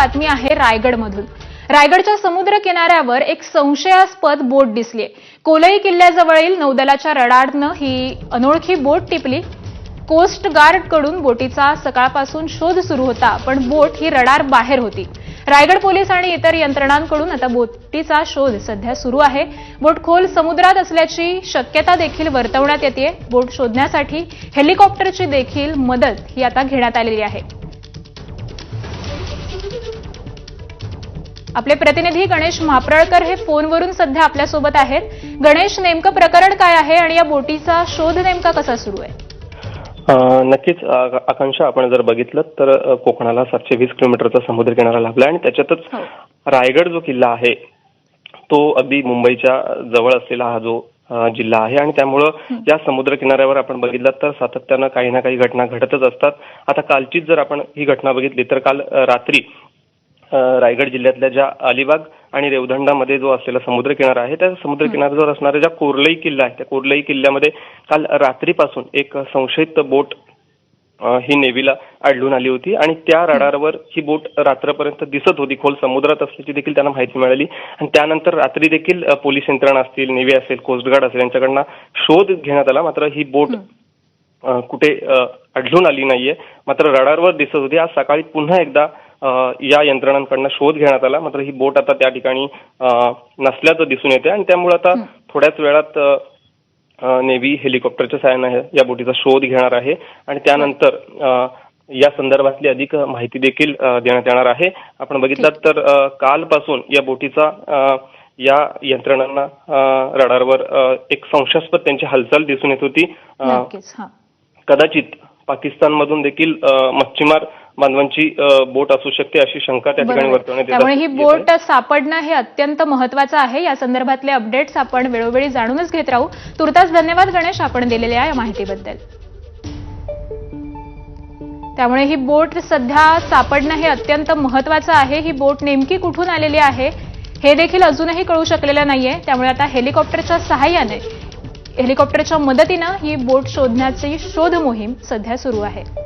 बातमी आहे रायगडमधून. रायगडच्या समुद्र किनाऱ्यावर एक संशयास्पद बोट दिसली कोलई किल्ल्याजवळील नौदलाच्या रडारनं ही अनोळखी बोट टिपली. कोस्ट गार्डकडून बोटीचा सकाळपासून शोध सुरू होता पण बोट ही रडार बाहेर होती. रायगड पोलीस आणि इतर यंत्रणांकडून आता बोटीचा शोध सध्या सुरू आहे. बोट खोल समुद्रात असल्याची शक्यता देखील वर्तवण्यात येते बोट शोधण्यासाठी हेलिकॉप्टरची देखील मदत ही आता घेण्यात आलेली आहे. आपले प्रतिनिधी गणेश म्हाप्रळकर हे फोनवरून सध्या आपल्यासोबत आहेत. गणेश नेमकं प्रकरण काय आहे आणि या बोटीचा शोध नेमका कसा सुरू आहे? नक्कीच आकांक्षा आपण जर बघितलं तर कोकणाला सातशे वीस किलोमीटरचा समुद्र किनारा लाभला आणि त्याच्यातच हो. रायगड जो किल्ला आहे तो अगदी मुंबईच्या जवळ असलेला हा जो जिल्हा आहे आणि त्यामुळं या समुद्र किनाऱ्यावर आपण बघितलं तर सातत्यानं काही ना काही घटना घडतच असतात. आता कालचीच जर आपण ही घटना बघितली तर काल रात्री रायगड जिल्ह्यातल्या ज्या अलिबाग आणि रेवदंडामध्ये जो असलेला समुद्र किनारा आहे त्या समुद्र किनाऱ्यावर असणाऱ्या ज्या कोर्लई किल्ला आहे त्या कोर्लई किल्ल्यामध्ये काल रात्रीपासून एक संशयित बोट ही नेव्हीला आढळून आली होती आणि त्या रडारवर ही बोट रात्रपर्यंत दिसत होती. खोल समुद्रात असल्याची देखील त्यांना माहिती मिळाली. आणि त्यानंतर रात्री देखील पोलीस यंत्रणा असतील नेव्ही असेल कोस्टगार्ड असेल यांच्याकडनं शोध घेण्यात आला. मात्र ही बोट कुठे आढळून आली नाहीये. मात्र रडारवर दिसत होती. आज सकाळी पुन्हा एकदा या यंत्रणांकडनं शोध घेण्यात आला. मात्र ही बोट आता त्या ठिकाणी नसल्याचं दिसून येते आणि त्यामुळे आता थोड्याच वेळात नेव्ही हेलिकॉप्टरच्या सहाय्यानं या बोटीचा शोध घेणार आहे. आणि त्यानंतर या संदर्भातली अधिक माहिती देखील देण्यात येणार आहे. आपण बघितलं तर कालपासून या बोटीचा या यंत्रणांना रडारवर एक संशयास्पद त्यांची हालचाल दिसून येत होती. कदाचित पाकिस्तानमधून देखील मच्छीमार अ, बोट असू शकते अशी शंका त्या ठिकाणी वर्तवण्यात येत त्यामुळे ही. बोट सापडणं हे अत्यंत महत्वाचं आहे. या संदर्भातले अपडेट्स आपण वेळोवेळी जाणूनच घेत राहू. तुर्तास धन्यवाद गणेश आपण दिलेल्या या माहितीबद्दल. त्यामुळे ही बोट सध्या सापडणं हे अत्यंत महत्वाचं आहे. ही बोट नेमकी कुठून आलेली आहे हे देखील अजूनही कळू शकलेलं नाहीये. त्यामुळे आता हेलिकॉप्टरच्या सहाय्याने हेलिकॉप्टरच्या मदतीनं ही बोट शोधण्याची शोध मोहीम सध्या सुरू आहे.